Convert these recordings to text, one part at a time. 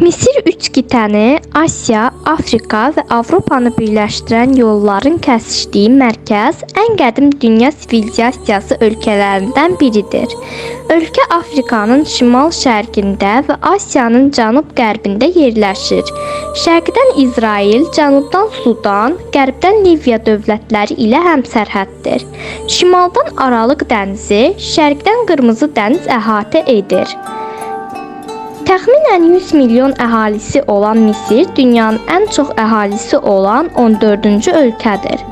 Misir üç qitəni Asiya, Afrika və Avropanı birləşdirən yolların kəsişdiyi mərkəz ən qədim dünya sivilizasiyası ölkələrindən biridir. Ölkə Afrikanın şimal-şərqində və Asiyanın cənub-qərbində yerləşir. Şərqdən İsrail, cənubdan Sudan, qərbdən Liviya dövlətləri ilə həmsərhəddir. Şimaldan Aralıq dənizi, şərqdən Qırmızı dəniz əhatə edir. Təxminən 100 milyon əhalisi olan Misir dünyanın ən çox əhalisi olan 14-cü ölkədir.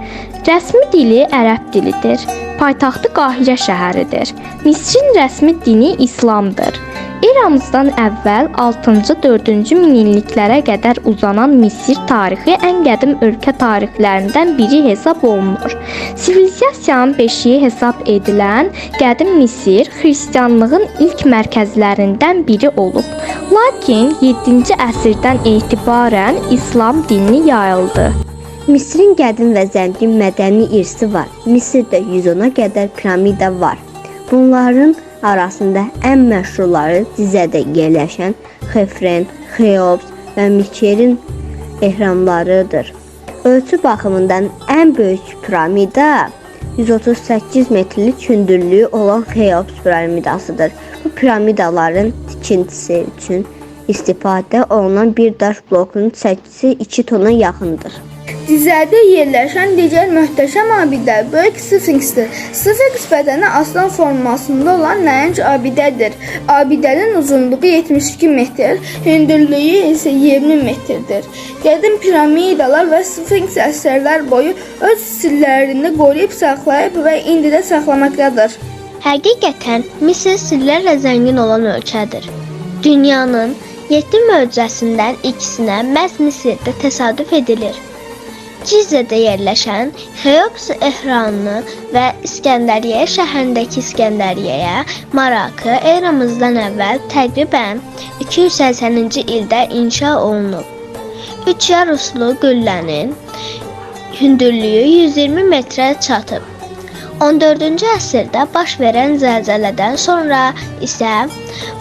Rəsmi dili ərəb dilidir. Paytaxtı Qahirə şəhəridir. Misrin rəsmi dini İslamdır. Eramızdan əvvəl 6-cı, 4-cü minilliklərə qədər uzanan Misir tarixi ən qədim ölkə tarixlərindən biri hesab olunur. Sivilizasiyanın beşiyi hesab edilən qədim Misir xristianlığın ilk mərkəzlərindən biri olub. Lakin 7-ci əsrdən etibarən İslam dini yayıldı. Misrin qədim və zəngin mədəni irsi var. Misirdə 110-a qədər piramida var. Bunların arasında ən məşhurları Cizədə yerləşən Xefren, Xeops və Mikerin ehramlarıdır. Ölçü baxımından ən böyük piramida 138 metrlik hündürlüyü olan Xeops piramidasıdır. Bu piramidaların tikintisi üçün istifadə olunan bir daş blokunun çəkisi 2 tona yaxındır. Dizədə yerləşən digər möhtəşəm abidə böyük Sfinksdir. Sfinks bədəni aslan formasında olan nəhəng abidədir. Abidənin uzunluğu 72 metr, hündürlüyü isə 20 metrdir. Qədim piramidalar və Sfinks əsrlər boyu öz sirlərini qoruyub saxlayıb və indi də saxlamaqdadır. Həqiqətən Misir sirlərlə zəngin olan ölkədir. Dünyanın 7 möcüzəsindən ikisinə məhz Misirdə təsadüf edilir. Cizədə yerləşən Xeops ehranı və İskəndəriyyə şəhərindəki İskəndəriyyəyə marakı eramızdan əvvəl təqribən 280-ci ildə inşa olunub. 3 yaruslu qüllənin hündürlüyü 120 metrə çatıb. 14-cü əsrdə baş verən zəlzələdən sonra isə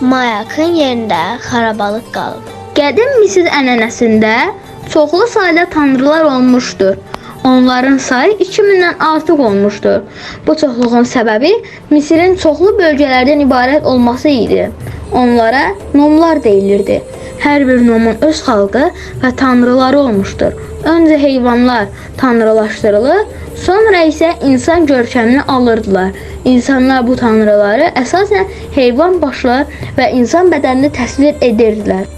mayakın yerində xarabalıq qalıb. Qədim Misir ənənəsində çoxlu sayda tanrılar olmuşdur. Onların sayı 2000-dən artıq olmuşdur. Bu çoxluğun səbəbi Misirin çoxlu bölgələrdən ibarət olması idi. Onlara nomlar deyilirdi. Hər bir nomun öz xalqı və tanrıları olmuşdur. Öncə heyvanlar tanrılaşdırılır, sonra isə insan görkəmini alırdılar. İnsanlar bu tanrıları əsasən heyvan başlar və insan bədənini təsvir edirdilər.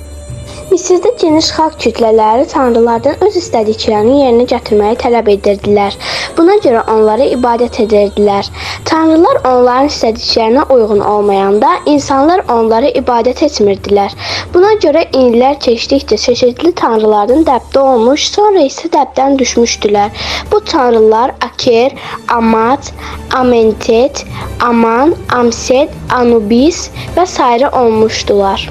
Misirdə geniş xalq kütlələri tanrılardan öz istədiklərini yerinə gətirməyi tələb edirdilər. Buna görə onlara ibadət edirdilər. Tanrılar onların istədiklərinə uyğun olmayanda insanlar onlara ibadət etmirdilər. Buna görə illər keçdikcə çeşidli tanrılardan dəbdə olmuş, sonra isə dəbdən düşmüşdülər. Bu tanrılar Aker, Amat, Amentet, Aman, Amset, Anubis və sairə olmuşdular.